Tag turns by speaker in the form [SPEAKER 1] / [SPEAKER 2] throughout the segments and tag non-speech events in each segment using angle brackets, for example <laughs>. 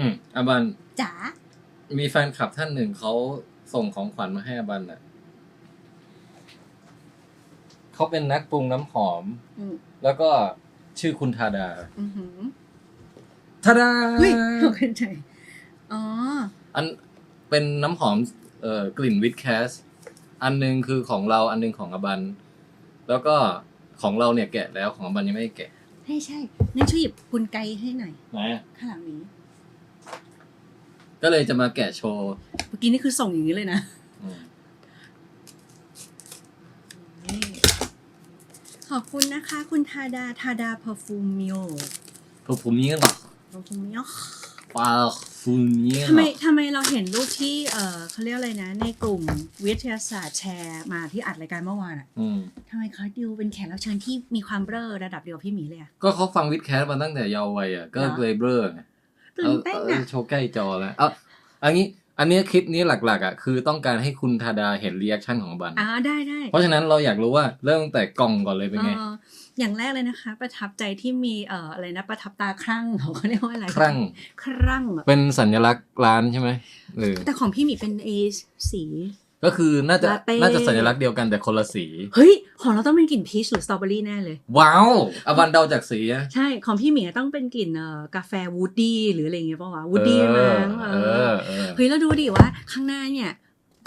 [SPEAKER 1] อืมอาบัน
[SPEAKER 2] จ๋า
[SPEAKER 1] มีแฟนคลับท่านหนึ่งเขาส่งของขวัญมาให้อาบันอะเขาเป็นนักปรุงน้ำหอม
[SPEAKER 2] อืม
[SPEAKER 1] แล้วก็ชื่อคุณทาดา
[SPEAKER 2] อือหือ
[SPEAKER 1] ทาดา
[SPEAKER 2] เฮ้ยตกใจอ๋อ
[SPEAKER 1] อันเป็นน้ำหอมเอ่อกลิ่นวิดแคส อันหนึงคือของเราอันหนึงของอาบัน แล้วก็ของเราเนี่ยแกะแล้วของอาบันยังไม่ได้แกะ
[SPEAKER 2] ใช่ใช่งั้นช่วยหยิบกุลไกให้หน่อย
[SPEAKER 1] ไหนอะ
[SPEAKER 2] ข้างหลังนี้
[SPEAKER 1] ก็เลยจะมาแกะโชว์
[SPEAKER 2] เมื่อกี้นี่คือส่งอย่างนี้เลยนะ
[SPEAKER 1] อืม
[SPEAKER 2] นี่ขอบคุณนะคะ คุณทาดา ทาดา perfume
[SPEAKER 1] พวกผมนี้หรอ
[SPEAKER 2] perfume
[SPEAKER 1] ปาฟูนี้หร
[SPEAKER 2] ทำไม
[SPEAKER 1] อ
[SPEAKER 2] ทำไมเราเห็นรูปที่ เออเขาเรียกอะไรนะ ในกลุ่มวิทยาศาสตร์แชร์มาที่อัดรายการเมื่อวานอะ
[SPEAKER 1] อืม
[SPEAKER 2] ทำไมเขาดูเป็นแขกรับเชิญที่มีความเบ้อระดับเดียวกับพี่หมีเลยอะ
[SPEAKER 1] ก็เขาฟังวิดแคสมาตั้งแต่เยาว์วัยอะก็
[SPEAKER 2] เหรอ
[SPEAKER 1] เลยเบลอไง
[SPEAKER 2] ตื่นเต้น
[SPEAKER 1] อา
[SPEAKER 2] อะ
[SPEAKER 1] อาโชว์ใกล้จอแล้วเอาอันนี้อันนี้คลิปนี้หลัก ๆอะคือต้องการให้คุณทาดาเห็นรีแอคชั่นของบัน
[SPEAKER 2] อ่าได้ได้
[SPEAKER 1] เพราะฉะนั้นเราอยากรู้ว่าเริ่มตั้งแต่กล่องก่อนเลยเป็นไง
[SPEAKER 2] เอ่ออย่างแรกเลยนะคะ ประทับใจที่มีเอ่ออะไรนะประทับตาครั่งเขาเรียกว่าอะไร
[SPEAKER 1] ครั่ง
[SPEAKER 2] ครั่งอะ
[SPEAKER 1] เป็นสัญลักษณ์ร้านใช่ไหมเออ
[SPEAKER 2] แต่ของพี่หมีเป็นเอสี
[SPEAKER 1] ก็คือน่าจะ
[SPEAKER 2] ลาเต้
[SPEAKER 1] น่าจะสัญลักษณ์เดียวกันแต่คนละสี
[SPEAKER 2] เฮ้ย ของเราต้องเป็นกลิ่นพีชหรือสตรอเบอรี่แน่เลย
[SPEAKER 1] ว้าวอาบันเดาจากสีอะ
[SPEAKER 2] ใช่ของพี่หมีต้องเป็นกลิ่นเอ่อกาแฟวูดดี้หรืออะไรอย่างเงี้ยป่าวะวูดดี้
[SPEAKER 1] เอ
[SPEAKER 2] มั้
[SPEAKER 1] อง
[SPEAKER 2] เอ
[SPEAKER 1] เอ
[SPEAKER 2] อ
[SPEAKER 1] อเออ
[SPEAKER 2] เฮ้ยแล้วดูดิว่าข้างหน้าเนี่ย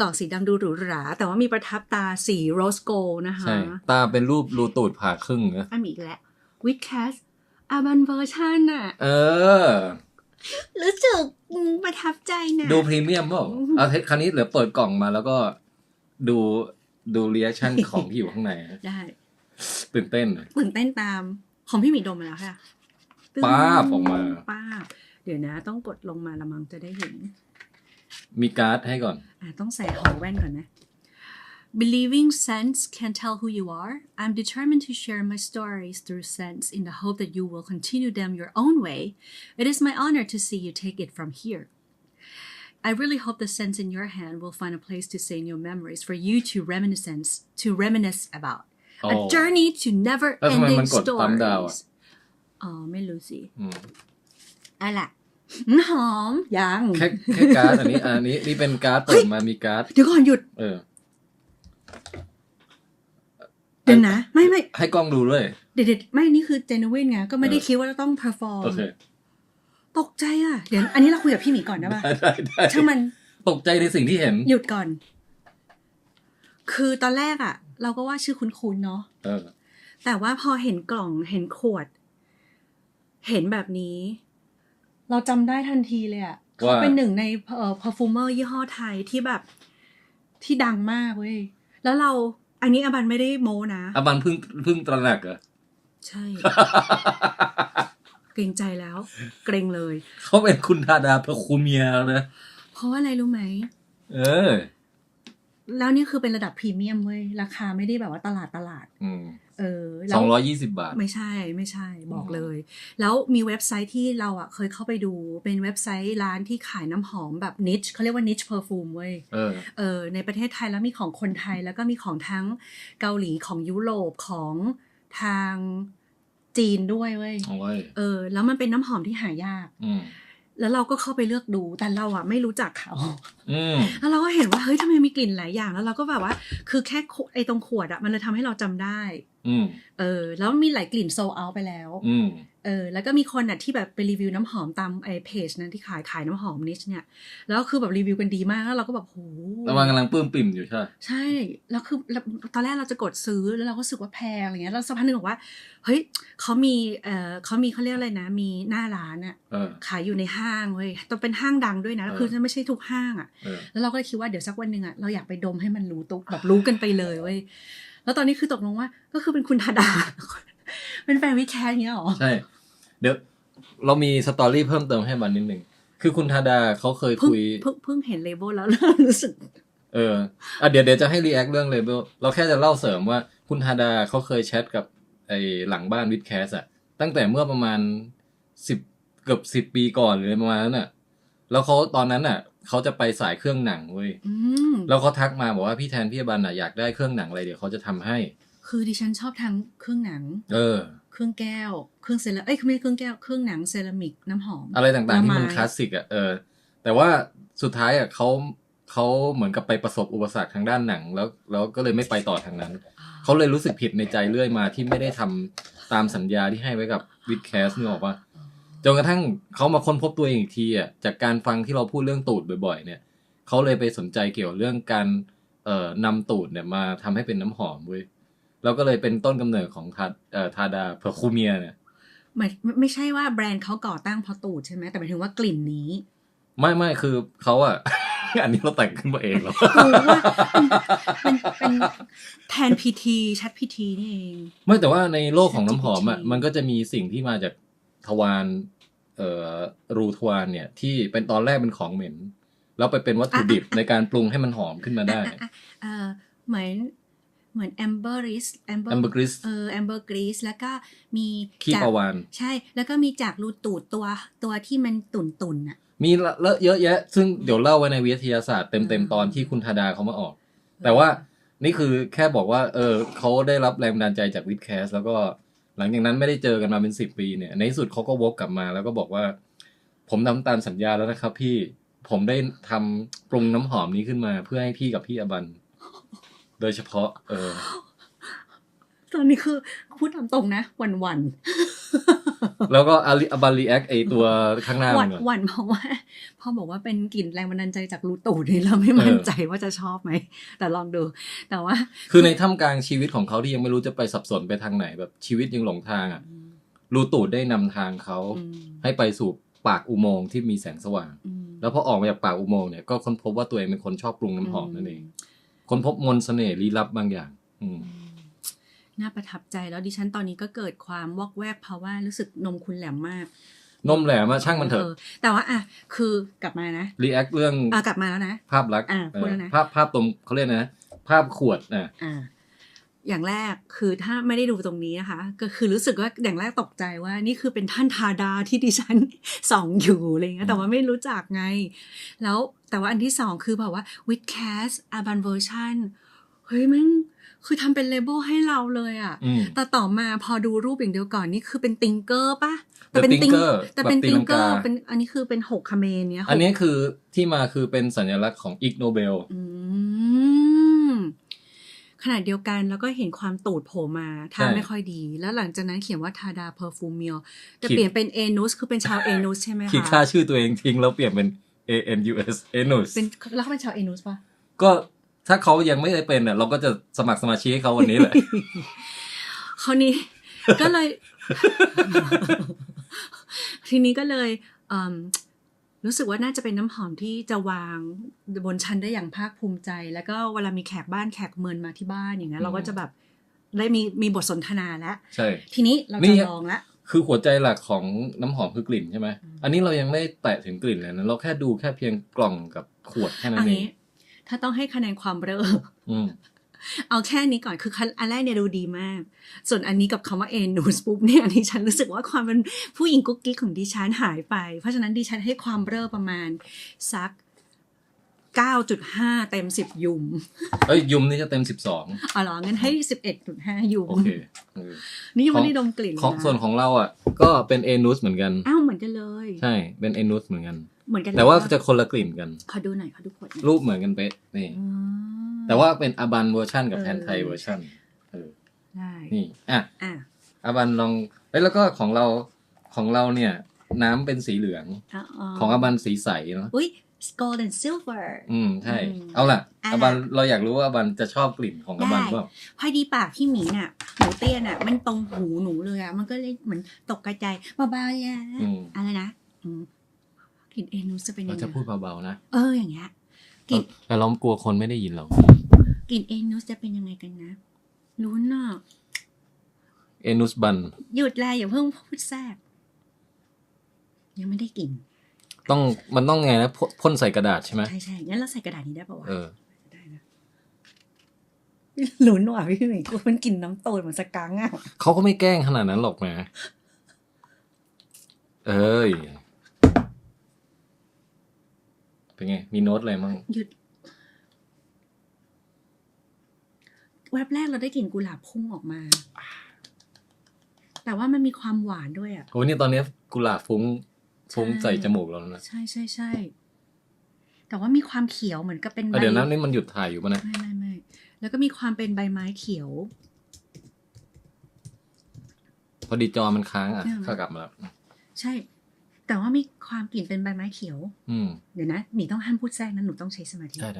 [SPEAKER 2] กรอกสีดำดูหรูหรา แต่ว่ามีประทับตาสีโรสโกนะคะ
[SPEAKER 1] ใช่ ตาเป็นรูปรูตูดผ่าครึ่งนะ
[SPEAKER 2] อันมีอีกแล้ววิดแคสอาบันเวอร์ชันอะ
[SPEAKER 1] เออ
[SPEAKER 2] รู้สึกประทับใจนะ
[SPEAKER 1] ดูพรีเมียมเปล่าเอาเทคคราวนี้เหลือเปิดกล่องมาแล้วก็ดูดูรีแอคชั่นของที่อยู่ข้างใน
[SPEAKER 2] ได้
[SPEAKER 1] ตื่นเต้น
[SPEAKER 2] ตื่นเต้นตาม ของพี่หมีดมมาแล้วค่ะ
[SPEAKER 1] ป๊าบออกมา
[SPEAKER 2] ป้าบเดี๋ยวนะ ต้องกดลงมาละมังจะได้เห็น
[SPEAKER 1] มีการ์ดให้ก่อน
[SPEAKER 2] อะต้องใส่หอแว่นก่อนนะ Believing scents can tell who you are, I'm determined to share my stories through scents in the hope that you will continue them your own way. It is my honor to see you take it from here. I really hope the scents in your hand will find a place to stay in your memories for you to reminiscence to reminisce about.
[SPEAKER 1] โอ้
[SPEAKER 2] A journey to never
[SPEAKER 1] แล้วทำไม
[SPEAKER 2] ending
[SPEAKER 1] มันกดปั๊มดาวอะ
[SPEAKER 2] stories. อ๋อ ไม่รู้สิ
[SPEAKER 1] อืม
[SPEAKER 2] อะล่ะหอมยัง
[SPEAKER 1] แค่แค่การ์ดอันนี้อันนี้นี่เป็นการ์ดเปิดมามีการ์ด
[SPEAKER 2] เดี๋ยวก่อนหยุด
[SPEAKER 1] เออ <laughs> <laughs>
[SPEAKER 2] เดี๋ยวนะ ไม่ไม่
[SPEAKER 1] ให้กล้องดูด้วย
[SPEAKER 2] เดี๋ยวเดี๋ยวไม่นี่คือเจนวินไงก็ไม่ได้คิดว่าจะต้องเพอร์ฟอร์ม
[SPEAKER 1] โอเค
[SPEAKER 2] ตกใจอะ เดี๋ยวอันนี้เราคุยกับพี่หมีก่อนนะป่ะ
[SPEAKER 1] ได้ได้ได้
[SPEAKER 2] ช่างมัน
[SPEAKER 1] ตกใจในสิ่งที่เห็น
[SPEAKER 2] หยุดก่อน คือตอนแรกอะ เราก็ว่าชื่อคุ้นๆเนาะ
[SPEAKER 1] เออ
[SPEAKER 2] แต่ว่าพอเห็นกล่องเห็นขวด เห็นแบบนี้ เราจำได้ทันทีเลยอะเขา
[SPEAKER 1] ว่า
[SPEAKER 2] เป็นหนึ่งในเอ่อ perfumer ยี่ห้อไทยที่แบบที่ดังมากเว้ย แล้วเราอันนี้อบันไม่ได้โมนะ
[SPEAKER 1] อาบันเพิ่งเพิ่งตระหนักเหรอ
[SPEAKER 2] ใช่ เกรงใจแล้ว เกรงเลย
[SPEAKER 1] เขาเป็นคุณทาดาพระคูเมียนะ
[SPEAKER 2] เพราะว่าอะไรรู้ไหม
[SPEAKER 1] เออ
[SPEAKER 2] แล้วนี่คือเป็นระดับพรีเมียมเว้ย ราคาไม่ได้แบบว่าตลาดตลาด
[SPEAKER 1] อืม
[SPEAKER 2] เออแล้
[SPEAKER 1] ส
[SPEAKER 2] ว
[SPEAKER 1] องร้อยยี่สิบบาท
[SPEAKER 2] ไม่ใช่ไม่ใช่บอก
[SPEAKER 1] อืม
[SPEAKER 2] เลย แล้วมีเว็บไซต์ที่เราอะเคยเข้าไปดู เป็นเว็บไซต์ร้านที่ขายน้ำหอมแบบนิชเขาเรียกว่านิชเพอร์ฟูมเว้ย
[SPEAKER 1] เออ
[SPEAKER 2] เออ ในประเทศไทยแล้วมีของคนไทยแล้วก็มีของทั้งเกาหลีของยุโรปของทางจีนด้วยเว้ย
[SPEAKER 1] โอ้ย
[SPEAKER 2] เออ แล้วมันเป็นน้ำหอมที่หายาก
[SPEAKER 1] อืม
[SPEAKER 2] แล้วเราก็เข้าไปเลือกดู แต่เราอะไม่รู้จักเขา
[SPEAKER 1] อืม
[SPEAKER 2] แล้วเราก็เห็นว่าเฮ้ยทำไมมีกลิ่นหลายอย่าง แล้วเราก็แบบว่า คือแค่ขวไอ้ตรงขวดอะมันเลยทำให้เราจำได้
[SPEAKER 1] อืม
[SPEAKER 2] เออ แล้วมีหลายกลิ่นโซเอาไปแล้ว
[SPEAKER 1] อืม
[SPEAKER 2] เออแล้วก็มีคนอะที่แบบไปรีวิวน้ำหอมตามไอ้เพจนั้นที่ขายขายน้ำหอมนิชเนี่ย แล้วคือแบบรีวิวกันดีมากแล้วเราก็แบบโห
[SPEAKER 1] ระวังกำลังปลื้มปิ่มอยู่ใช่ไหม
[SPEAKER 2] ใช่แล้วคือแล้วตอนแรกเราจะกดซื้อแล้วเราก็รู้สึกว่าแพงอะไรเงี้ยแล้วสักพักหนึ่งบอกว่าเฮ้ยเขามีเออเขามีเขาเรียกอะไรนะ มีหน้าร้านอะ
[SPEAKER 1] เออ
[SPEAKER 2] ขายอยู่ในห้างเว้ยต้องเป็นห้างดังด้วยนะแล้วคือ
[SPEAKER 1] เออ
[SPEAKER 2] ไม่ใช่ทุกห้างอะ
[SPEAKER 1] เออ
[SPEAKER 2] แล้วเราก็เลยคิดว่าเดี๋ยวสักวันหนึ่งอะเราอยากไปดมให้มันรู้ตุกแบบรู้กันไปเลยเว้ยแล้วตอนนี้คือตกลงว่าก็คือเป็นคุณธาดาเป็นแฟนวิแคสเงี้ยเหรอ
[SPEAKER 1] ใช่ เดี๋ยวเรามีสตอรี่เพิ่มเติมให้บันนิดหนึ่ง คือคุณทาดาเขาเคย
[SPEAKER 2] เพิ่ง
[SPEAKER 1] คุย
[SPEAKER 2] เพิ่งเพิ่งเห็นเลเวลแล้วแล้วรู้สึก
[SPEAKER 1] เอออะเดี๋ยวเดี๋ยวจะให้รีแอคเรื่องเลเบลเราแค่จะเล่าเสริมว่าคุณทาดาเขาเคยแชทกับไอ้หลังบ้านวิดแคสอะตั้งแต่เมื่อประมาณสิบเกือบสิบปีก่อนหรือประมาณนั้นอะแล้วเขาตอนนั้นอะเขาจะไปสายเครื่องหนังเว้ย
[SPEAKER 2] อืม
[SPEAKER 1] แล้วเขาทักมาบอกว่าพี่แทนพี่อบันอะอยากได้เครื่องหนังอะไรเดี๋ยวเขาจะทำให้
[SPEAKER 2] คือดิฉันชอบทั้งเครื่องหนัง
[SPEAKER 1] เออ
[SPEAKER 2] เครื่องแก้ว เครื่องเซราเอ้ยไม่ใช่เครื่องแก้ว เครื่องหนังเซรามิกน้ำหอม
[SPEAKER 1] อะไรต่างๆ ที่มัน
[SPEAKER 2] ละไม้
[SPEAKER 1] คลาสสิกอะเออ แต่ว่าสุดท้ายอะเขาเขาเหมือนกับไปประสบอุปสรรคทางด้านหนังแล้วแล้วก็เลยไม่ไปต่อทางนั้น เขาเลยรู้สึกผิดในใจเรื่อยมาที่ไม่ได้ทำตามสัญญาที่ให้ไว้กับวิดแคสนึกออกปะจนกระทั่งเขามาค้นพบตัวเองอีกทีอะจากการฟังที่เราพูดเรื่องตูดบ่อยๆ เนี่ยเขาเลยไปสนใจเกี่ยวเรื่องการเอ่อนำตูดเนี่ยมาทำให้เป็นน้ำหอมเว้ย แล้วก็เลยเป็นต้นกำเนิดของทาเอ่อทาดาเพอร์คูเมียเนี่ย
[SPEAKER 2] หมายไม่ไม่ใช่ว่าแบรนด์เขาก่อตั้งเพราะตูดใช่ไหมแต่หมายถึงว่ากลิ่นนี้
[SPEAKER 1] ไม่ไม่คือเขาอะอันนี้เราแต่งขึ้นมาเองเหรอ
[SPEAKER 2] กูว่ามันเป็นแทนพีทีชัดพีทีนี่เอง
[SPEAKER 1] ไม่แต่ว่าในโลกของน้ำหอมอะ
[SPEAKER 2] ChatGPT
[SPEAKER 1] มันก็จะมีสิ่งที่มาจากทวารเอ่อรูทวารเนี่ย ที่เป็นตอนแรกเป็นของเหม็น แล้วไปเป็นวัตถุดิบในการปรุงให้มันหอมขึ้นมาได้
[SPEAKER 2] อะอะเออเหมือน เหมือนแอมเบอร์ริสแอมเบอ
[SPEAKER 1] แอมเบอร์กริส
[SPEAKER 2] เออแอมเบอร์กรีสแล้วก็มี
[SPEAKER 1] ขี้
[SPEAKER 2] จาก
[SPEAKER 1] ปลาวาน
[SPEAKER 2] ใช่ แล้วก็มีจากรูตูดตัวตัวที่มันตุ่นตุ่นๆอะ
[SPEAKER 1] มีเลอะเยอะแยะ ซึ่งเดี๋ยวเล่าไว้ในวิทยาศาสตร์เต็มๆตอนที่คุณธาดาเขามาออก แต่ว่านี่คือแค่บอกว่า เออเขาได้รับแรงบันดาลใจจากวิดแคสแล้วก็หลังจากนั้นไม่ได้เจอกันมาเป็นสิบปีเนี่ย ในที่สุดเขาก็วกกลับมาแล้วก็บอกว่า ผมทำตามสัญญาแล้วนะครับ พี่ผมได้ทำปรุงน้ำหอมนี้ขึ้นมาเพื่อให้พี่กับพี่อบัน โดยเฉพาะ เออ
[SPEAKER 2] ตอนนี้คือพูดตามตรงนะหวันหวัน
[SPEAKER 1] แล้วก็อาริอบันรีแอคไอตัวข้างหน้า
[SPEAKER 2] ห
[SPEAKER 1] มั
[SPEAKER 2] วันน
[SPEAKER 1] ก่อน
[SPEAKER 2] หวันเพราะว่าพอบอกว่าเป็นกลิ่นแรงบันดาลใจจากรูตูดนี่เราไม่มั่นใจว่าจะชอบไหม แต่ลองดู แต่ว่า
[SPEAKER 1] คือในท่ามกลางชีวิตของเขาที่ยังไม่รู้จะไปสับสนไปทางไหนแบบชีวิตยังหลงทางอะรูตูดได้นำทางเขา
[SPEAKER 2] อืม
[SPEAKER 1] ให้ไปสู่ปากอุโมงค์ที่มีแสงสว่าง
[SPEAKER 2] อืม
[SPEAKER 1] แล้วพอออกมาจากปากอุโมงค์เนี่ยก็ค้นพบว่าตัวเองเป็นคนชอบปรุงน้ำหอมนั่นเอง ค้นพบมนต์เสน่ห์ลี้ลับบางอย่าง อืม
[SPEAKER 2] น่าประทับใจแล้วดิฉันตอนนี้ก็เกิดความวอกแวกเพราะว่ารู้สึกนมคุณแหลมมาก
[SPEAKER 1] นมแหลมอะช่างมันเถอะ
[SPEAKER 2] แต่ว่าอะคือกลับมานะ
[SPEAKER 1] รีแอคเรื่อง
[SPEAKER 2] อะกลับมาแล้วนะ
[SPEAKER 1] ภาพลักษณ์
[SPEAKER 2] อะ
[SPEAKER 1] เอ
[SPEAKER 2] พูด
[SPEAKER 1] อ
[SPEAKER 2] แล้วนะ
[SPEAKER 1] ภาพภาพตรงเขาเรียกนะภาพขวดน่ะ
[SPEAKER 2] อ่าอย่างแรกคือถ้าไม่ได้ดูตรงนี้นะคะ ก็คือรู้สึกว่าอย่างแรกตกใจว่า นี่คือเป็นท่านทาดาที่ดิฉันส่องอยู่อะไรเงี้ยแต่ว่าไม่รู้จักไง แล้ว แต่ว่าอันที่สองคือแบบว่า with cast urban version เฮ้ยมันคือทำเป็นเลเบลให้เราเลยอะ
[SPEAKER 1] อืม
[SPEAKER 2] แต่ต่อมาพอดูรูปอย่างเดียวก่อนนี่คือเป็นติงเกอร์ปะ
[SPEAKER 1] The
[SPEAKER 2] เป็น
[SPEAKER 1] Tinker
[SPEAKER 2] แต่เป็น
[SPEAKER 1] แบบตี
[SPEAKER 2] ติ
[SPEAKER 1] ลั
[SPEAKER 2] ง
[SPEAKER 1] ง
[SPEAKER 2] เก
[SPEAKER 1] กา
[SPEAKER 2] อร์เป็นอันนี้คือเป็นหกคาเมนเนี้ยหก
[SPEAKER 1] อันนี้คือที่มาคือเป็นสัญลักษณ์ของอิกโนเบล
[SPEAKER 2] อืมขณะเดียวกันแล้วก็เห็นความตูดโผล่มาท่า
[SPEAKER 1] ใช่
[SPEAKER 2] ไม่ค่อยดี แล้วหลังจากนั้นเขียนว่าทาดาเพอร์ฟูมิลจะ
[SPEAKER 1] ขีด
[SPEAKER 2] เปลี่ยนเป็นเอนุสคือเป็นชาวเอนุสใช่ไหม
[SPEAKER 1] ขีดค่า
[SPEAKER 2] คะ
[SPEAKER 1] ชื่อตัวเองทิ้งแล้วเปลี่ยนเป็น A N U S Anus
[SPEAKER 2] เป็นแล้วเขาเป็นชาวเอนุสปะ
[SPEAKER 1] ก็ถ้าเขายังไม่ได้เป็นเนี่ยเราก็จะสมัครสมาชิกให้เขาวันนี้แหละ
[SPEAKER 2] คราวนี้ก็เลย ทีนี้ก็เลยอืมรู้สึกว่าน่าจะเป็นน้ำหอมที่จะวางบนชั้นได้อย่างภาคภูมิใจ แล้วก็เวลามีแขกบ้านแขกเมินมาที่บ้านอย่างเงี้ย
[SPEAKER 1] อืม
[SPEAKER 2] เราก็จะแบบได้มีมีบทสนทนาแล้ว
[SPEAKER 1] ใช่
[SPEAKER 2] ทีนี้เรา
[SPEAKER 1] นี่
[SPEAKER 2] จะลองละ
[SPEAKER 1] คือหัวใจหลักของน้ำหอมคือกลิ่นใช่ไหมอันนี้เรายังไม่แตะถึงกลิ่นเลยนะเราแค่ดูแค่เพียงกล่องกับขวดแค่นั้
[SPEAKER 2] เอา
[SPEAKER 1] นเอ
[SPEAKER 2] งี้
[SPEAKER 1] ง
[SPEAKER 2] ถ้าต้องให้คะแนนความเบ้อ
[SPEAKER 1] อืม
[SPEAKER 2] เอาแค่นี้ก่อนคือคันอันแรกเนี่ยดูดีมาก ส่วนอันนี้กับคำว่าเอ็นนูสปุ๊บเนี่ยอันนี้ฉันรู้สึกว่าความเป็นผู้หญิงกุ๊กกิ๊กของดิฉันหายไป เพราะฉะนั้นดิฉันให้ความเบ้อประมาณสัก 9.5เต็ม10ยุม
[SPEAKER 1] เอ้ยยุมนี่จะเต็มสิบสอง
[SPEAKER 2] อ๋อเหรองั้นให้11.5ยุม
[SPEAKER 1] โอเคเออ
[SPEAKER 2] นี่ยังไม่
[SPEAKER 1] ของ
[SPEAKER 2] ได้ดมกลิ่นเลย
[SPEAKER 1] ของ
[SPEAKER 2] นะ
[SPEAKER 1] ส่วนของเราอะ ก็เป็นเอนุสเหมือนกัน
[SPEAKER 2] อ้าวเหมือนกันเลย
[SPEAKER 1] ใช่เป็นเอนุสเหมือนกัน
[SPEAKER 2] เหมือนกัน
[SPEAKER 1] แต่ว่า
[SPEAKER 2] เลย
[SPEAKER 1] จะคนละกลิ่นกัน
[SPEAKER 2] ขอดูหน่อยขอดูขวดหน่อย
[SPEAKER 1] รูปเหมือนกันเป๊ะนี่
[SPEAKER 2] อืม
[SPEAKER 1] แต่ว่าเป็นอาบันเวอร์ชันกับ
[SPEAKER 2] เออ
[SPEAKER 1] แทนไทยเวอร์ชันเออ
[SPEAKER 2] ได้
[SPEAKER 1] นี่อะ
[SPEAKER 2] อะ
[SPEAKER 1] อาบันลองเอ้ยแล้วก็ของเราของเราเนี่ยน้ำเป็นสีเหลือง ของอาบันสีใสเนาะ
[SPEAKER 2] อุ้ย gold and silver
[SPEAKER 1] อืมใช่
[SPEAKER 2] อืม
[SPEAKER 1] เอาล่ะ
[SPEAKER 2] อะ
[SPEAKER 1] อาบันเราอยากรู้ว่าอาบันจะชอบกลิ่นของอาบัน
[SPEAKER 2] ได้
[SPEAKER 1] เปล่า
[SPEAKER 2] พอดีปากพี่หมีน่ะหนูเตี้ยน่ะ มันตรงหูหนูเลยอะ มันก็เลยเหมือนตกกระจายเบาๆยะ
[SPEAKER 1] อืม
[SPEAKER 2] อะไรนะอืมกลิ่นเอนูสจะเป็นยั
[SPEAKER 1] เรา
[SPEAKER 2] งไง
[SPEAKER 1] จะพูดเบาๆนะ
[SPEAKER 2] เอออย่างเงี้ยกลิ่น
[SPEAKER 1] แต่เรากลัวคนไม่ได้ยินเรา
[SPEAKER 2] กลิ่นเอนูสจะเป็นยังไงกันนะลุ้นอะ
[SPEAKER 1] เอนุสบัน
[SPEAKER 2] หยุดแลอย่าเพิ่งพูดแทรกยังไม่ได้กลิ่น
[SPEAKER 1] ต้องมันต้องไงนะพ่นพ่นใส่กระดาษใช่ไหม
[SPEAKER 2] ใช่ใช่งั้นเราใส่กระดาษนี้ได้ป่าวะ
[SPEAKER 1] เออ
[SPEAKER 2] ได้นะลุ้นว่ะพี่หมีกูมันกลิ่นน้ำโตนเหมือนสกังอะ
[SPEAKER 1] เขาก็ไม่แกล้งขนาดนั้นหรอกแหมเอ้ยเป็นไง มีโน้ตอะไรมั่ง
[SPEAKER 2] หยุดแวบแรกเราได้กลิ่นกุหลาบพุ่งออกมา แต่ว่ามันมีความหวานด้วยอะ
[SPEAKER 1] โอ้ยนี่ตอนนี้กุหลาบฟุ้ง ฟุ้ง
[SPEAKER 2] ใช่
[SPEAKER 1] ใส่จมูกเราแล้วนะ
[SPEAKER 2] ใช่ใช่ใช่ แต่ว่ามีความเขียวเหมือนกับเป็น
[SPEAKER 1] อะ
[SPEAKER 2] ใบ
[SPEAKER 1] เดี๋ยวนั้นนี่มันหยุดถ่ายอยู่ปะเนี่ย
[SPEAKER 2] ไม่ไม่ไม่แล้วก็มีความเป็นใบไม้เขียว
[SPEAKER 1] พอดีจอมันค้างอะ
[SPEAKER 2] เนี่ยมัน
[SPEAKER 1] เข้ากลับมาแล้ว
[SPEAKER 2] ใช่ แต่ว่ามีความกลิ่นเป็นใบไม้เขียว
[SPEAKER 1] อืม
[SPEAKER 2] เดี๋ยวนะหมีต้องห้ามพูดแทรกนะหนูต้องใช้สมาธิ
[SPEAKER 1] ใช่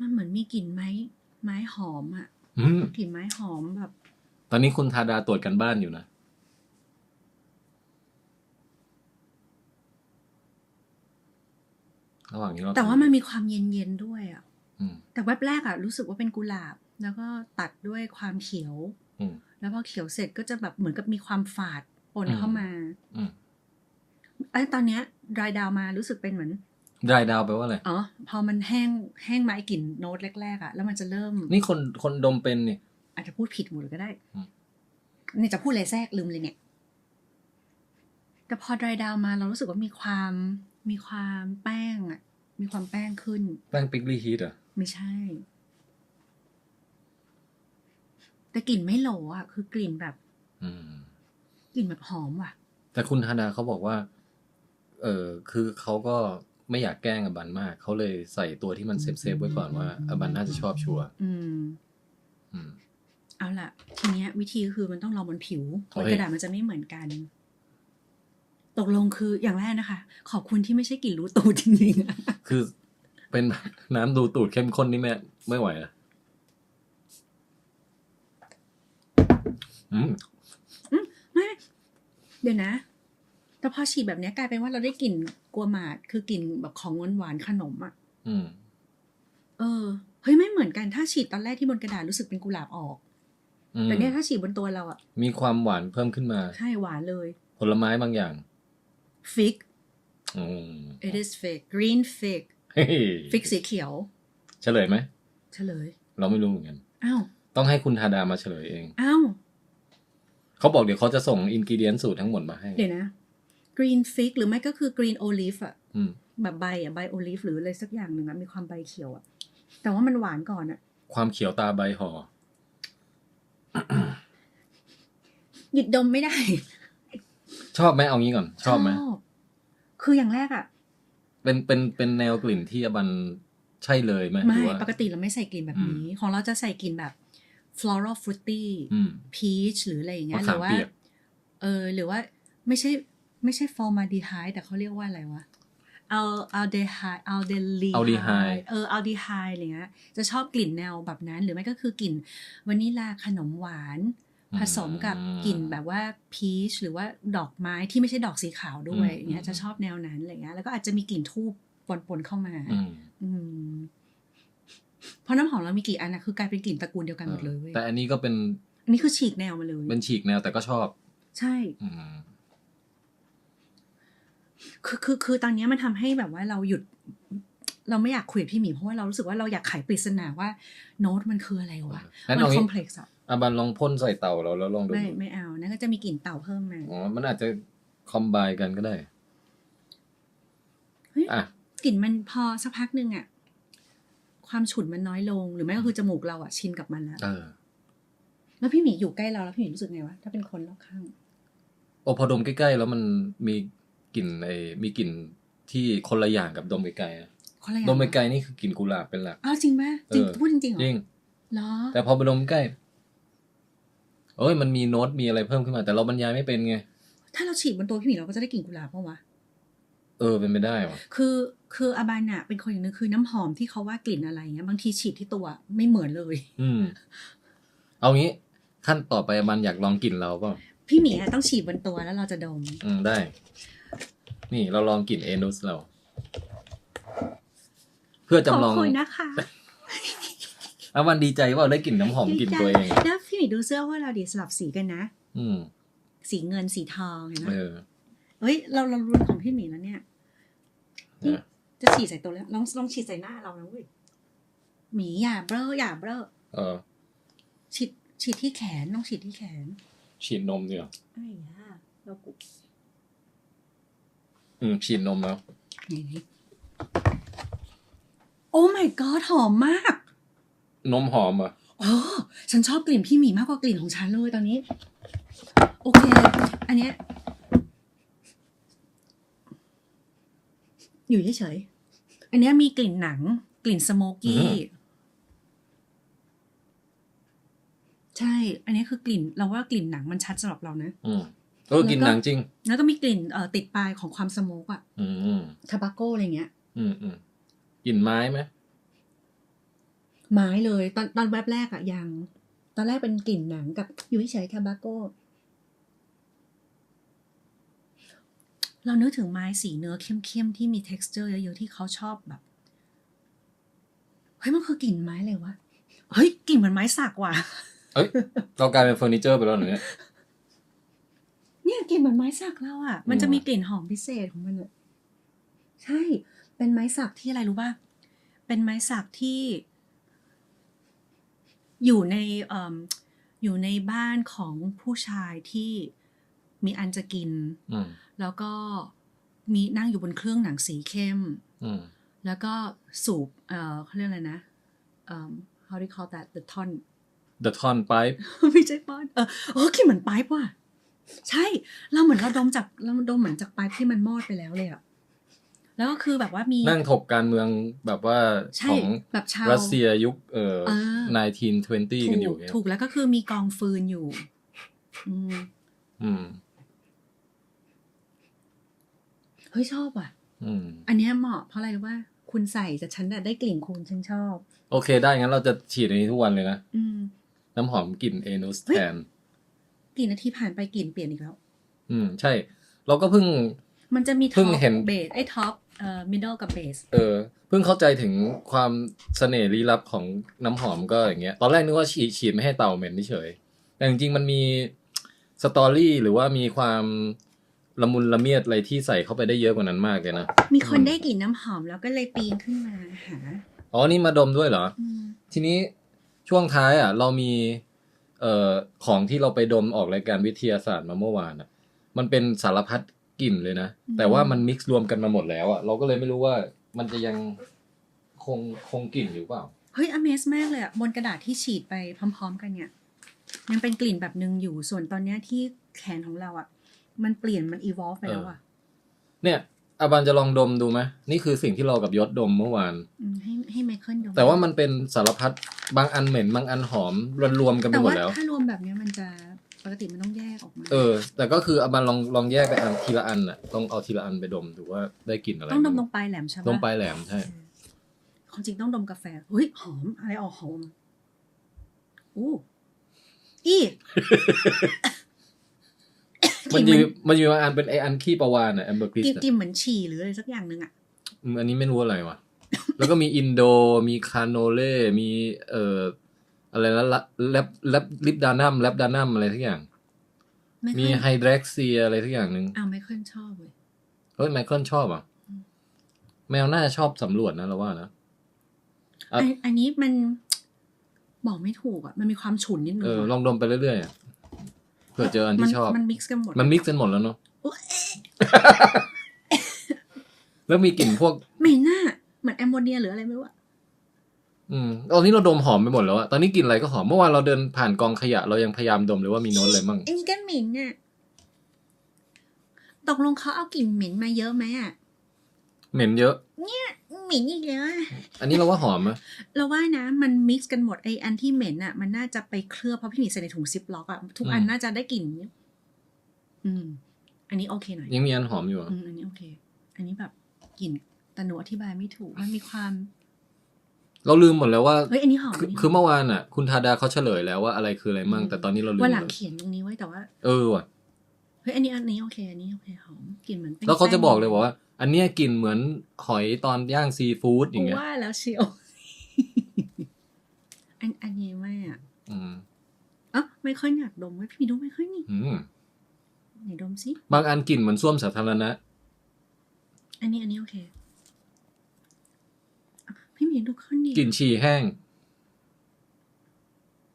[SPEAKER 2] มันเหมือนมีกลิ่นไม้ ไม้หอมอะ
[SPEAKER 1] อืม
[SPEAKER 2] กลิ่นไม้หอมแบบ
[SPEAKER 1] ตอนนี้คุณทาดาตรวจกันบ้านอยู่นะ ระหว่างนี้เรา
[SPEAKER 2] แต่ว่ามันมีความเย็นๆด้วยอะ
[SPEAKER 1] อืม
[SPEAKER 2] แต่แวบแรกอะรู้สึกว่าเป็นกุหลาบ แล้วก็ตัดด้วยความเขียว
[SPEAKER 1] อืม
[SPEAKER 2] แล้วพอเขียวเสร็จก็จะแบบเหมือนกับมีความฝาดปน
[SPEAKER 1] อืม
[SPEAKER 2] เข้ามา
[SPEAKER 1] อืม
[SPEAKER 2] ไอ้ตอนเนี้ยดรายดาวมารู้สึกเป็นเหมือน
[SPEAKER 1] ดรายดาวแปลว่าอะไร
[SPEAKER 2] อ๋อพอมันแห้งแห้งมาไอ้กลิ่นโน้ตแรกๆอะแล้วมันจะเริ่ม
[SPEAKER 1] นี่คนคนดมเป็นนี่
[SPEAKER 2] อาจจะพูดผิดหมดก็ได้
[SPEAKER 1] อืม
[SPEAKER 2] นี่จะพูดอะไรแทรกลืมเลยเนี่ย แต่พอ dry down มาเรารู้สึกว่ามีความมีความแป้งอะมีความแป้งขึ้น
[SPEAKER 1] แป้งปิกลี่ฮีทเหรอ
[SPEAKER 2] ไม่ใช่ แต่กลิ่นไม่โหลอะคือกลิ่นแบบ
[SPEAKER 1] อืม
[SPEAKER 2] กลิ่นแบบหอมว่ะ
[SPEAKER 1] แต่คุณธาดาเขาบอกว่า เออคือเขาก็ ไม่อยากแกล้งอบันมาก เขาเลยใส่ตัวที่มันเซฟเซฟๆไว้ก่อนว่าอบันน่าจะชอบชัวร์
[SPEAKER 2] อืม
[SPEAKER 1] อืม
[SPEAKER 2] เอาล่ะ ทีเนี้ย วิธีก็คือมันต้องลองบนผิว
[SPEAKER 1] เฮ้
[SPEAKER 2] บ
[SPEAKER 1] ย
[SPEAKER 2] นกระดาษมันจะไม่เหมือนกัน ตกลงคืออย่างแรกนะคะ ขอบคุณที่ไม่ใช่กลิ่นรู้ตูดจริงๆอะ
[SPEAKER 1] คือเป็นน้ำดูตูดเข้มข้นนี่แม่ไม่ไหวอะอืม
[SPEAKER 2] ไม่ เดี๋ยวนะ แต่พอฉีดแบบเนี้ยกลายเป็นว่าเราได้กลิ่นกัวหมาดคือกลิ่นแบบของหวานหวานๆขนมอะ
[SPEAKER 1] อืม
[SPEAKER 2] เออเฮ้ยไม่เหมือนกันถ้าฉีดตอนแรกที่บนกระดาษรู้สึกเป็นกุหลาบออก
[SPEAKER 1] อืม
[SPEAKER 2] แต่เนี้ยถ้าฉีดบนตัวเราอะ
[SPEAKER 1] มีความหวานเพิ่มขึ้นมา
[SPEAKER 2] ใช่หวานเลย
[SPEAKER 1] ผลไม้บางอย่าง
[SPEAKER 2] ฟิก
[SPEAKER 1] อืม
[SPEAKER 2] it is fig green fig
[SPEAKER 1] เฮ้ย
[SPEAKER 2] ฟิกสีเขียว
[SPEAKER 1] เฉลยไหม
[SPEAKER 2] เฉลย
[SPEAKER 1] เราไม่รู้เหมือนกัน
[SPEAKER 2] อ้าว
[SPEAKER 1] ต้องให้คุณธาดามาเฉลยเอง
[SPEAKER 2] อ้าว
[SPEAKER 1] เขาบอกเดี๋ยวเขาจะส่งอินกิเดียนสูตรทั้งหมดมาให้
[SPEAKER 2] เดี๋ยวนะ green fig หรือไม่ก็คือ green olive อะ
[SPEAKER 1] อืม
[SPEAKER 2] แบบใบอะใบโอลิฟหรืออะไรสักอย่างหนึ่งอะมีความใบเขียวอะแต่ว่ามันหวานก่อนอะ
[SPEAKER 1] ความเขียวตาใบห่อ
[SPEAKER 2] หยุดดมไม่ได้
[SPEAKER 1] ชอบไหมเอางี้ก่อน ชอบไหม
[SPEAKER 2] คืออย่างแรกอะ
[SPEAKER 1] เป็นเป็นเป็นแนวกลิ่นที่อบันใช่เลยไหมห
[SPEAKER 2] ไม่
[SPEAKER 1] รือว่า
[SPEAKER 2] ปกติเราไม่ใส่กลิ่นแบบนี้ ของเราจะใส่กลิ่นแบบ floral fruity
[SPEAKER 1] อืม
[SPEAKER 2] peach หรืออะไรอย่างเงี้ย
[SPEAKER 1] มะ
[SPEAKER 2] ห
[SPEAKER 1] ขาม
[SPEAKER 2] รือว่า
[SPEAKER 1] เปียก
[SPEAKER 2] เออหรือว่าไม่ใช่ ไม่ใช่ formaldehyde แต่เขาเรียกว่าอะไรวะเอา aldehyde aldehyde
[SPEAKER 1] aldehyde
[SPEAKER 2] เออ aldehyde อะไรเงี้ยจะชอบกลิ่นแนวแบบนั้น หรือไม่ก็คือกลิ่นวานิลาขนมหวาน ผสมกับกลิ่นแบบว่าพีชหรือว่าดอกไม้ที่ไม่ใช่ดอกสีขาวด้วยอย่างเงี้ยจะชอบแนวนั้นอะไรเงี้ยแล้วก็อาจจะมีกลิ่นทูบปนๆเข้ามา
[SPEAKER 1] อืม
[SPEAKER 2] อืมเพราะน้ำหอมเรามีกี่อันนะคือกลายเป็นกลิ่นตระกูลเดียวกันหมดเลยเว้ย
[SPEAKER 1] แต่อันนี้ก็เป็น
[SPEAKER 2] อันนี้คือฉีกแนวมาเลย
[SPEAKER 1] เป็นฉีกแนวแต่ก็ชอบ
[SPEAKER 2] ใช่
[SPEAKER 1] อืม
[SPEAKER 2] คือคือคือตอนเนี้ยมันทำให้แบบว่าเราหยุด เราไม่อยากคุยกับพี่หมีเพราะว่าเรารู้สึกว่าเราอยากไขปริศนาว่าโน้ตมันคืออะไรวะ
[SPEAKER 1] งั้น
[SPEAKER 2] มั
[SPEAKER 1] เอา
[SPEAKER 2] ค
[SPEAKER 1] งี้
[SPEAKER 2] อมเพล็กซ์อะ
[SPEAKER 1] อาบันลองพ่นใส่เต่าเราแล้วลองดู
[SPEAKER 2] ไม่ไม่เอานั่นก็จะมีกลิ่นเต่าเพิ่มมา
[SPEAKER 1] อ๋อมันอาจจะคอมไบกันก็ได้
[SPEAKER 2] เฮ้ย
[SPEAKER 1] อะ
[SPEAKER 2] กลิ่นมันพอสักพักหนึ่งอะความฉุนมันน้อยลงหรือไม่ก็คือจมูกเราอะชินกับมันแล้ว
[SPEAKER 1] เออ
[SPEAKER 2] แล้วพี่หมีอยู่ใกล้เราแล้วพี่หมีรู้สึกไงวะถ้าเป็นคนรอบข้าง
[SPEAKER 1] โอพอดมใกล้ๆแล้วมันมี กลิ่นไอ้มีกลิ่นที่คนละอย่างกับดมไกลๆอะ
[SPEAKER 2] คนละอย่าง
[SPEAKER 1] ดมไกลๆนี่คือกลิ่นกุหลาบเป็นหลัก
[SPEAKER 2] อ้าวจริงไหมจริง
[SPEAKER 1] เออ
[SPEAKER 2] พูดจริงๆเหรอ
[SPEAKER 1] จริง
[SPEAKER 2] เหรอ
[SPEAKER 1] แต่พอไปดมใกล้เอ้ยมันมีโน้ตมีอะไรเพิ่มขึ้นมา แต่เราบรรยายไม่เป็นไง
[SPEAKER 2] ถ้าเราฉีดบนตัวพี่หมีเราก็จะได้กลิ่นกุหลาบปะวะ
[SPEAKER 1] เออเป็นไปได้วะ
[SPEAKER 2] คือคืออาบานอะเป็นคนอย่างนึงคือน้ำหอมที่เขาว่ากลิ่นอะไรเงี้ยบางทีฉีดที่ตัวไม่เหมือนเลย
[SPEAKER 1] อืม เอางี้ขั้นต่อไปอาบันอยากลองกลิ่นเราเปล่า
[SPEAKER 2] พี่หมีอะต้องฉีดบนตัวแล้วเราจะดม
[SPEAKER 1] อืมได้ นี่เราลองกลิ่นเอนุสเรา เพื่อจำลอง
[SPEAKER 2] ขอบคุณนะคะ
[SPEAKER 1] อาวันดีใจว่าได้กลิ่นน้ำหอมกลิ่นตัวเอง
[SPEAKER 2] แล้วพี่หมีดูเสื้อว่าเราดีสลับสีกันนะ
[SPEAKER 1] อืม
[SPEAKER 2] สีเงินสีทองเห็นไหม
[SPEAKER 1] เออ
[SPEAKER 2] เฮ้ย เราเรารุนของพี่หมีแล้วเนี่ย
[SPEAKER 1] เนี่ย
[SPEAKER 2] จะฉีดใส่ตัวแล้วลองลองฉีดใส่หน้าเรานะเว้ยหมีอย่าเบ้ออย่าเบ้อ
[SPEAKER 1] เออ
[SPEAKER 2] ฉีดฉีดที่แขนต้องฉีดที่แขน
[SPEAKER 1] ฉีดนมเนี่ย
[SPEAKER 2] ไอ้ยาเรากุ
[SPEAKER 1] อืมฉีดนมแล้ว
[SPEAKER 2] นดิโอ้ my god หอมมาก
[SPEAKER 1] นมหอมอะ
[SPEAKER 2] โอ้ฉันชอบกลิ่นพี่หมีมากกว่ากลิ่นของฉันเลยตอนนี้ โอเค อันเนี้ยอยู่เฉยๆอันเนี้ยมีกลิ่นหนัง กลิ่นสโมกี้ ใช่ อันนี้คือกลิ่น เราว่ากลิ่นหนังมันชัดสำหรับเรานะ
[SPEAKER 1] อืม เออกินหนังจริง
[SPEAKER 2] แล้วก็มีกลิ่นเอ่อติดปลายของความสโมกอะ
[SPEAKER 1] อืม
[SPEAKER 2] ทาบาโก้อะไรเงี้ย
[SPEAKER 1] อืมอืมกลิ่นไม้ไหม
[SPEAKER 2] ไม้เลย ตอนตอนแวบแรกอะยัง ตอนแรกเป็นกลิ่นหนังกับอยู่เฉยๆทาบาโก้ เรานึกถึงไม้สีเนื้อเข้มๆ ที่มี t e x t อร์เยอะๆ ที่เขาชอบแบบ เฮ้ย มันคือกลิ่นไม้เลยวะ เฮ้ย กลิ่นเหมือนไม้สักว่ะ
[SPEAKER 1] เอ้ยเรากลายเป็นเฟอร์นิเจอร์ไปแล้วเหรอเนี่ย
[SPEAKER 2] เนี่ยกลิ่นเหมือนไม้สักเราอะมันจะ
[SPEAKER 1] อืม
[SPEAKER 2] มีกลิ่นหอมพิเศษของมันอะใช่ เป็นไม้สักที่อะไรรู้ป่ะ เป็นไม้สักที่ อยู่ในเอ่มอยู่ในบ้านของผู้ชายที่มีอันจะกิน
[SPEAKER 1] อืม
[SPEAKER 2] แล้วก็มีนั่งอยู่บนเครื่องหนังสีเข้ม
[SPEAKER 1] อืม
[SPEAKER 2] แล้วก็สูบเอ่อเขาเรียกอะไรนะเอ่อ how do you call that the ton
[SPEAKER 1] The Ton Pipe
[SPEAKER 2] ไม่ใช่ป้อนเออเออกลิ่นเหมือนไปป์ว่ะ ใช่เราเหมือนเราดมจากเราดมเหมือนจากไปป์ที่มันมอดไปแล้วเลยอะแล้วก็คือแบบว่ามี
[SPEAKER 1] นั่งถกการเมืองแบบว่า
[SPEAKER 2] ใช่
[SPEAKER 1] ของ
[SPEAKER 2] แบบชาว
[SPEAKER 1] รัสเซียยุคเอ่อ
[SPEAKER 2] เออ
[SPEAKER 1] 1920 กันอยู่
[SPEAKER 2] ถูก
[SPEAKER 1] เนี่ย
[SPEAKER 2] ถูกแล้วก็คือมีกองฟืนอยู่ อืม
[SPEAKER 1] อืม
[SPEAKER 2] เฮ้ยชอบอะ
[SPEAKER 1] อืม
[SPEAKER 2] อันเนี้ยเหมาะเพราะอะไรรู้ว่าคุณใส่แต่ฉันอะได้กลิ่นคุณฉันชอบ
[SPEAKER 1] โอเคได้งั้นเราจะฉีดอันนี้ทุกวันเลยนะ
[SPEAKER 2] อืม
[SPEAKER 1] น้ำหอมกลิ่นเอนุส
[SPEAKER 2] เฮ้
[SPEAKER 1] แท
[SPEAKER 2] ย
[SPEAKER 1] น
[SPEAKER 2] กี่นาทีผ่านไปกลิ่นเปลี่ยนอีกแล้ว
[SPEAKER 1] อืม ใช่ เราก็เพิ่ง
[SPEAKER 2] มันจะมี
[SPEAKER 1] เพิ่
[SPEAKER 2] ท็
[SPEAKER 1] ง
[SPEAKER 2] อป
[SPEAKER 1] เห็น
[SPEAKER 2] เบสไอ้ท็อปเอ่อมิดเดิลกับเบส
[SPEAKER 1] เออเพิ่งเข้าใจถึงความเสน่ห์ลี้ลับของน้ำหอมก็อย่างเงี้ย ตอนแรกนึกว่าฉีดฉีดไม่ให้เต่าเหม็นเฉยๆแต่จริงๆมันมีสตอรี่หรือว่ามีความละมุนละเมียดอะไรที่ใส่เข้าไปได้เยอะกว่านั้นมากเลยนะ
[SPEAKER 2] มีคน
[SPEAKER 1] อืม
[SPEAKER 2] ได้กลิ่นน้ำหอมแล้วก็เลยปีนขึ้นมาหา
[SPEAKER 1] อ๋อ นี่มาดมด้วยเหรอ
[SPEAKER 2] อืม
[SPEAKER 1] ทีนี้ช่วงท้ายอะ เรามี เอ่อของที่เราไปดมออกรายการวิทยาศาสตร์มาเมื่อวานอะ มันเป็นสารพัดกลิ่นเลยนะ แต่ว่ามันมิกซ์รวมกันมาหมดแล้วอะเราก็เลยไม่รู้ว่ามันจะยังคงคงกลิ่นอยู่เปล่า
[SPEAKER 2] เฮ้ย Amaze มากเลยอะบนกระดาษที่ฉีดไปพร้อม ๆ กันเนี่ยยังเป็นกลิ่นแบบนึงอยู่ส่วนตอนเนี้ยที่แขนของเราอะมันเปลี่ยนมัน evolve ไปแล้วอะ
[SPEAKER 1] เนี่ย อาบันจะลองดมดูไหมนี่คือสิ่งที่เรากับยศดมเมื่อวาน
[SPEAKER 2] มให้ให้ไมเคิลดม
[SPEAKER 1] แต่ว่ามันเป็นสารพัดบางอันเหม็นบางอันหอมรวมๆกันไป
[SPEAKER 2] แต่
[SPEAKER 1] หมด
[SPEAKER 2] ว่า
[SPEAKER 1] แล้ว
[SPEAKER 2] ถ้ารวมแบบเนี้ยมันจะปกติมันต้องแยกออกมา
[SPEAKER 1] เออ แต่ก็คืออาบันลองลองแยกไปอันทีละอันอะต้องเอาทีละอันไปดมดูว่าได้กลิ่นอะไร
[SPEAKER 2] ต้องดมตรงปลายแหลมใช่ปะ
[SPEAKER 1] ตรงปลายแหลมใช่
[SPEAKER 2] ความจริงต้องดมกาแฟเฮ้ยหอมอะไรออกหอมอู้อี
[SPEAKER 1] มัน
[SPEAKER 2] ก
[SPEAKER 1] มี
[SPEAKER 2] ลิ่น
[SPEAKER 1] มันมีบางอันเป็นไออันขี้ประวานอะแอมเบอร์กริส
[SPEAKER 2] กลิ่นกลิ่นเหมือนฉี่หรืออะไรสักอย่างหนึ่งอะ
[SPEAKER 1] อันนี้ไม่รู้อะไรวะแล้วก็มีอินโด มีคาโนเล่ มีเอ่ออะไรแล้วแลบแลบลิปดานัมแลบดานัมอะไรทุกอย่าง
[SPEAKER 2] ไม่
[SPEAKER 1] มี
[SPEAKER 2] ค่อย
[SPEAKER 1] ไฮดรกเซียอะไรทุกอย่างหนึ่ง
[SPEAKER 2] อ้าวไม่ค่อยชอบเลย
[SPEAKER 1] เฮ้ยไมเคิลชอบอะ
[SPEAKER 2] อืม
[SPEAKER 1] แมวน่าจะชอบสำรวจนะเราว่านะอะ
[SPEAKER 2] อันอันนี้มันบอกไม่ถูกอะ มันมีความฉุนนิดนึง
[SPEAKER 1] เออ
[SPEAKER 2] ว่ะ
[SPEAKER 1] ลองดมไปเรื่อยๆอะ เผื่อเจออันที่ชอบ
[SPEAKER 2] มันมิกซ์กันหมด
[SPEAKER 1] มันมิกซ์กันหมดแล้วเนาะ
[SPEAKER 2] อุ๊ย
[SPEAKER 1] แล้วมีกลิ่นพวก
[SPEAKER 2] ไม่น่าเหมือนแอมโมเนียหรืออะไรไม่รู้อะ
[SPEAKER 1] อืมตอนนี้เราดมหอมไปหมดแล้วอะตอนนี้กลิ่นอะไรก็หอม เมื่อวานเราเดินผ่านกองขยะ เรายังพยายามดมเลยว่ามีโน้ตอะไรมั่ง
[SPEAKER 2] เอ็นก็เหม็นอะตกลงเขาเอากลิ่นเหม็นมาเยอะไหมอะ
[SPEAKER 1] เหม็นเยอะ
[SPEAKER 2] เหม็นอีกแล้วอะ
[SPEAKER 1] อันนี้เราว่าหอมอะ
[SPEAKER 2] เราว่านะมันมิกซ์กันหมดไออันที่เหม็นอะมันน่าจะไปเคลือบเพราะพี่หมีใส่ในถุงซิปล็อกอะทุกอันน่าจะได้กลิ่นนี้อืม อันนี้โอเคหน่อย
[SPEAKER 1] ยังมีอันหอมอยู่อะ
[SPEAKER 2] อืมอันนี้โอเค อันนี้แบบกลิ่นแต่หนูอธิบายไม่ถูกมันมีความ
[SPEAKER 1] เราลืมหมดแล้วว่า
[SPEAKER 2] เฮ้ยอันนี้หอม
[SPEAKER 1] คือ
[SPEAKER 2] อันนี้ห
[SPEAKER 1] คือเมื่อวานอะคุณทาดาเขาเฉลยแล้วว่าอะไรคืออะไรมั่งแต่ตอนนี้เราลืม
[SPEAKER 2] วันหลัง
[SPEAKER 1] เลย
[SPEAKER 2] เขียนตรงนี้ไว้แต่ว่า
[SPEAKER 1] เออว่ะ
[SPEAKER 2] เฮ้ยอันนี้อันนี้โอเคอันนี้โอเคหอมกลิ่นเหมือนป็น
[SPEAKER 1] แล้วเขาจะ
[SPEAKER 2] แป้ง
[SPEAKER 1] บอกเลยบอกว่า อันเนี้ยกลิ่นเหมือนหอยตอนย่างซีฟู้ดอย่างเงี้ย
[SPEAKER 2] ว่าแล้วเชียวอันอันนี้ไม่อะ
[SPEAKER 1] อืม
[SPEAKER 2] เอ๋อไม่ค่อยอยากดมไว้พี่หมีดมไม่ค่อยนี่
[SPEAKER 1] อืม
[SPEAKER 2] ไหนดมสิ
[SPEAKER 1] บางอันกลิ่นเหมือนส้วมสาธารณะ
[SPEAKER 2] อันนี้อันนี้โอเคอะพี่หมีดูข้างนี้
[SPEAKER 1] กลิ่นฉี่แห้ง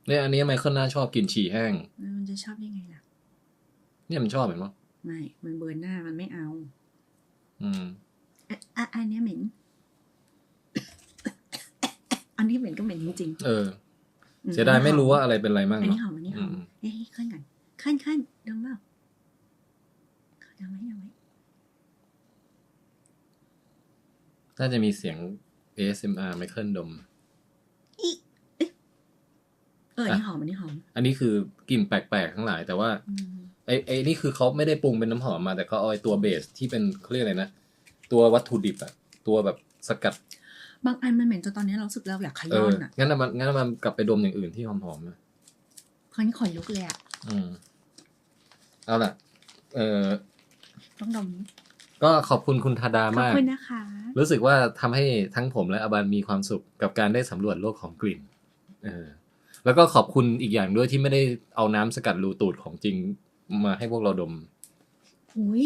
[SPEAKER 1] เนี่ยอันนี้ไมเคิลน่าชอบกลิ่นฉี่แห้ง
[SPEAKER 2] แล้วมันจะชอบยังไงล่ะ
[SPEAKER 1] เนี่ยมันชอบเห็นปะ
[SPEAKER 2] ไม่ มันเบิร์นหน้ามันไม่เอา
[SPEAKER 1] อืม
[SPEAKER 2] อะอะอันเนี้ยเหม็น อันที่เหม็นก็เหม็นจริง
[SPEAKER 1] เออ
[SPEAKER 2] ๆอืม
[SPEAKER 1] เสียดายไม่รู้ว่าอะไรเป็นอะไรบ้าง
[SPEAKER 2] อัน
[SPEAKER 1] เนาะ
[SPEAKER 2] นี้หอมอันนี้หอม
[SPEAKER 1] อืม
[SPEAKER 2] เฮ้ยขั้นกันขั้นขั้นดมเปล่าดมไหมดมไหม
[SPEAKER 1] น่าจะมีเสียง ASMR ไมเคิลดม
[SPEAKER 2] เอออันนี้หอมอันนี้หอม
[SPEAKER 1] อันนี้คือกลิ่นแปลกๆทั้งหลายแต่ว่า
[SPEAKER 2] อืม
[SPEAKER 1] ไอ้ไอ้นี่คือเขาไม่ได้ปรุงเป็นน้ำหอมมาแต่เขาเอาไอ้ตัวเบสที่เป็นเขาเรียกอะไรนะ ตัววัตถุดิบอะตัวแบบสกัด
[SPEAKER 2] บางอันมันเหม็นจนตอนนี้เรารู้สึกเราอยากข
[SPEAKER 1] เอ
[SPEAKER 2] ย้อ
[SPEAKER 1] อน
[SPEAKER 2] อะ
[SPEAKER 1] งั้นน่ะมันงั้นน่ะมันกลับไปดมอย่างอื่นที่หอมๆนะ
[SPEAKER 2] คราวนี้ขนลุกเลยอะ
[SPEAKER 1] อืมเอาล่ะ เออ
[SPEAKER 2] ต้องดม
[SPEAKER 1] ก็ขอบคุณคุณธาดา
[SPEAKER 2] ขอบ
[SPEAKER 1] มาก
[SPEAKER 2] คุณนะคะ
[SPEAKER 1] รู้สึกว่าทำให้ทั้งผมและอาบานมีความสุขกับการได้สำรวจโลกของกลิ่น เออ แล้วก็ขอบคุณอีกอย่างด้วยที่ไม่ได้เอาน้ำสกัดรูตูดของจริง มาให้พวกเราดม
[SPEAKER 2] อุ้ย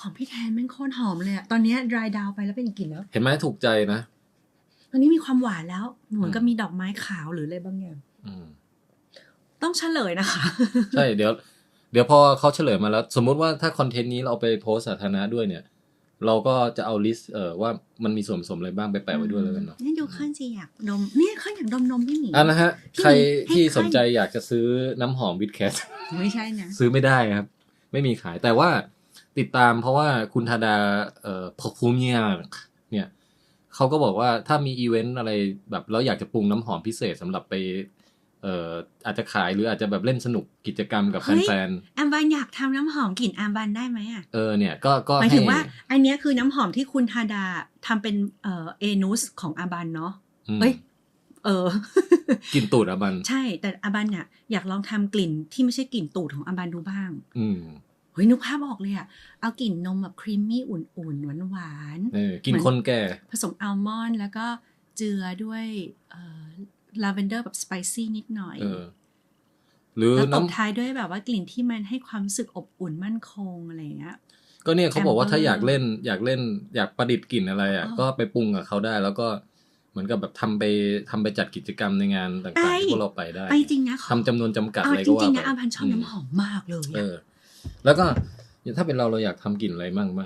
[SPEAKER 2] ของพี่แทนแม่งโคตรหอมเลยอะตอนเนี้ย dry down ไปแล้วเป็นอีกกลิ่นแล้ว
[SPEAKER 1] เห็นไหมถูกใจนะ
[SPEAKER 2] ตอนนี้มีความหวานแล้วเหมือนกับ
[SPEAKER 1] อืม
[SPEAKER 2] มีดอกไม้ขาวหรืออะไรบางอย่าง
[SPEAKER 1] อืม
[SPEAKER 2] ต้องเฉลยนะคะ
[SPEAKER 1] ใช่เดี๋ยว เดี๋ยวพอเขาเฉลยมาแล้ว สมมุติว่าถ้าคอนเทนต์นี้เราไปโพสต์สาธารณะด้วยเนี่ย เราก็จะเอาลิสต์เอ่อว่ามันมีส่วนผสมอะไรบ้างไปแปะไว้ด้วยแล้วกันเนาะ
[SPEAKER 2] นี่ดูขึ้นสิอยากดมเนี่ยขึ้นอยากดมนมพี่หมี
[SPEAKER 1] อะนะฮะ
[SPEAKER 2] พี่
[SPEAKER 1] ใคร
[SPEAKER 2] ให้
[SPEAKER 1] ที่
[SPEAKER 2] ใคร
[SPEAKER 1] สนใจอยากจะซื้อน้ำหอมวิดแคส
[SPEAKER 2] ไม่ใช่นะ
[SPEAKER 1] ซื้อไม่ได้ครับ ไม่มีขายแต่ว่าติดตามเพราะว่าคุณธาดาเอ่อพกภูมิยเนี่ยเขาก็บอกว่าถ้ามีอีเวนต์อะไรแบบแล้วอยากจะปรุงน้ำหอมพิเศษสำหรับไป เอ่ออาจจะขายหรืออาจจะแบบเล่นสนุกกิจกรรมกับ
[SPEAKER 2] เฮ้ย
[SPEAKER 1] แฟน
[SPEAKER 2] อัมบันอยากทำน้ำหอมกลิ่นอัมบันได้ไหมอะ
[SPEAKER 1] ๆเออเนี่ยก็ก็
[SPEAKER 2] หมาย
[SPEAKER 1] ให้
[SPEAKER 2] ถึงว่า อันเนี้ยคือน้ำหอมที่คุณทาดาทำเป็นเอ่อเอนุสของอาบันเนาะ
[SPEAKER 1] อืม
[SPEAKER 2] เอ้ยเออ
[SPEAKER 1] กินตูดอะมัน
[SPEAKER 2] ใช่ แต่อาบันเนี่ยอยากลองทำกลิ่นที่ไม่ใช่กลิ่นตูดของอาบันดูบ้าง
[SPEAKER 1] อืม
[SPEAKER 2] เฮ้ยนึกภาพออกเลยอะเอากลิ่นนมแบบครีมมี่อุ่นๆหวาน
[SPEAKER 1] เออกินคนแก่
[SPEAKER 2] ๆผสมอัลมอนด์แล้วก็เจือด้วยเอ่อ ลาเวนเดอร์แบบสไปซี่นิดหน่อย
[SPEAKER 1] เออหรือ
[SPEAKER 2] แล้วตบ
[SPEAKER 1] น้ำ
[SPEAKER 2] ท้ายด้วยแบบว่ากลิ่นที่มันให้ความรู้สึกอบอุ่นมั่นคงอะไรอย่างเงี้ย
[SPEAKER 1] ก็เนี่ยเขาบอกว่า
[SPEAKER 2] Amber
[SPEAKER 1] ถ้าอยากเล่นอยากเล่นอยากประดิษฐ์กลิ่นอะไรอะ
[SPEAKER 2] อ๋อ
[SPEAKER 1] ก็ไปปรุงกับเขาได้ แล้วก็เหมือนกับแบบทำไปทำไปจัดกิจกรรมในงานต่าง
[SPEAKER 2] ไป
[SPEAKER 1] ๆที่พวกเราไปได้
[SPEAKER 2] ไปจริงนะขอ
[SPEAKER 1] ทำจำนวนจำกัด
[SPEAKER 2] เอา
[SPEAKER 1] อะไร
[SPEAKER 2] จ
[SPEAKER 1] ก็ว่า
[SPEAKER 2] ริงๆ
[SPEAKER 1] ไป
[SPEAKER 2] นะอาบันชอบน้ำหอมมากเลย
[SPEAKER 1] เอ
[SPEAKER 2] อะ
[SPEAKER 1] อแล้วก็ถ้าเป็นเราเราอยากทำกลิ่นอะไรมั่งไหม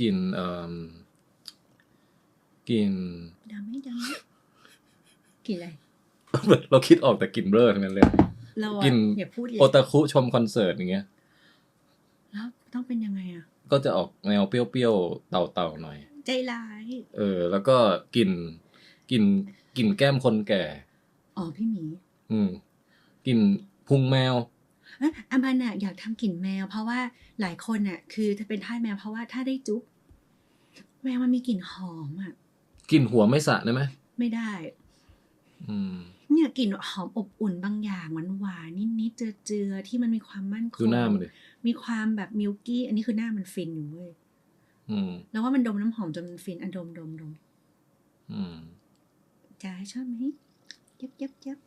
[SPEAKER 1] กลิ่นเอ่อกลิ่น
[SPEAKER 2] ดำไม่ดำไหม กลิ่นอะไร
[SPEAKER 1] เราคิดออกแต่กลิ่นเบลอทั้งนั้นเลย
[SPEAKER 2] เรา
[SPEAKER 1] กลิ่
[SPEAKER 2] อะ
[SPEAKER 1] น
[SPEAKER 2] อย่าพูดเลย
[SPEAKER 1] โอตาคุชมคอนเสิร์ตอย่างเงี้ย
[SPEAKER 2] แล้วต้องเป็นยังไงอะ
[SPEAKER 1] ก็จะออกแนวเปรี้ยวๆเต่าๆหน่อย
[SPEAKER 2] ใจร้าย
[SPEAKER 1] เออ แล้วก็กลิ่นกลิ่นกลิ่นแก้มคนแก่
[SPEAKER 2] อ๋อพี่หมี
[SPEAKER 1] อืมกลิ่นพุงแมว
[SPEAKER 2] เอะอาบันอะอยากทำกลิ่นแมว เพราะว่าหลายคนอะคือจะเป็นทาสแมวเพราะว่าถ้าได้จุ๊บแมวมันมีกลิ่นหอมอะ
[SPEAKER 1] กลิ่นหัวไม่สระได้ไหม
[SPEAKER 2] ไม่ได้
[SPEAKER 1] อืม
[SPEAKER 2] เนี่ยกลิ่นหอมอบอุ่นบางอย่างหวานหวานๆนิดๆเจือๆที่มันมีความมั่นคง
[SPEAKER 1] ดูหน้ามันเลย
[SPEAKER 2] มีความแบบมิลกี้อันนี้คือหน้ามันฟินอยู่เว้ย
[SPEAKER 1] อืม
[SPEAKER 2] แล้วว่ามันดมน้ำหอมจนมันฟินอันดมดมดม
[SPEAKER 1] อืม
[SPEAKER 2] จ๋าชอบไหมยับยับยับ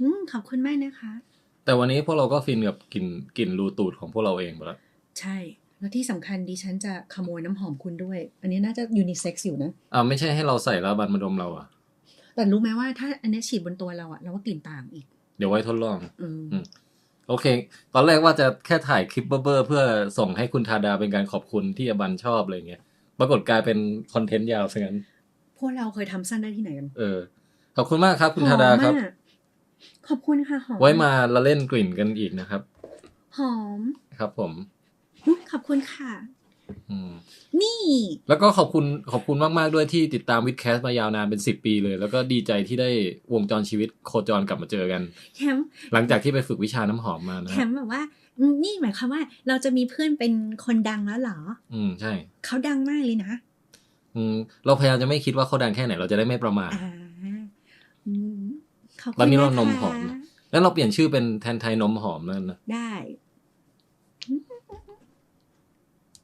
[SPEAKER 2] อืมขอบคุณมากนะคะ
[SPEAKER 1] แต่วันนี้พวกเราก็ฟินกับกลิ่นกลิ่นรูตูดของพวกเราเองไปแล้ว
[SPEAKER 2] ใช่แล้วที่สำคัญดิฉันจะขโมยน้ำหอมคุณด้วย อันนี้น่าจะยูนิเซ็กซ์อยู่นะ
[SPEAKER 1] อ่าไม่ใช่ให้เราใส่แล้วบันมาดมเราอะ
[SPEAKER 2] แต่รู้ไหมว่าถ้าอันเนี้ยฉีดบนตัวเราอะเราว่ากลิ่นต่างอีก
[SPEAKER 1] เดี๋ยวไว้ทดลอง
[SPEAKER 2] อืม
[SPEAKER 1] อืมโอเค ตอนแรกว่าจะแค่ถ่ายคลิปเบอร์ๆเพื่อส่งให้คุณธาดาเป็นการขอบคุณที่อบันชอบอะไรเงี้ย ปรากฏกลายเป็นคอนเทนต์ยาวซะงั้น
[SPEAKER 2] พวกเราเคยทำสั้นได้ที่ไหนกัน
[SPEAKER 1] เออ ขอบคุณมากครับ คุณธาดาครับ
[SPEAKER 2] หอมมกขอบคุณค่ะหอม
[SPEAKER 1] ไว้มาละเล่นกลิ่นกันอีกนะครับ
[SPEAKER 2] หอม
[SPEAKER 1] ครับผม
[SPEAKER 2] อุ๊ยขอบคุณค่ะ
[SPEAKER 1] อืม
[SPEAKER 2] นี่
[SPEAKER 1] แล้วก็ขอบคุณขอบคุณมาก ๆ ด้วยที่ติดตามวิดแคสมายาวนานเป็นสิบปีเลย แล้วก็ดีใจที่ได้วงจรชีวิตโคจรกลับมาเจอกัน
[SPEAKER 2] แคม
[SPEAKER 1] หลังจากที่ไปฝึกวิชาน้ำหอมมานะ
[SPEAKER 2] แค
[SPEAKER 1] ฮะ
[SPEAKER 2] มแบบว่า นี่หมายความว่า เราจะมีเพื่อนเป็นคนดังแล้วเหรอ
[SPEAKER 1] อืมใช่
[SPEAKER 2] เขาดังมากเลยนะ
[SPEAKER 1] อืมเราพยายามจะไม่คิดว่าเขาดังแค่ไหน เราจะได้ไม่ประมาท
[SPEAKER 2] อ่าอืมขอบคุณ
[SPEAKER 1] ตอนนี้เราะ
[SPEAKER 2] คะ
[SPEAKER 1] นมหอมนะแล้วเราเปลี่ยนชื่อเป็นแทนไทยนมหอมแล้วนะ
[SPEAKER 2] ได้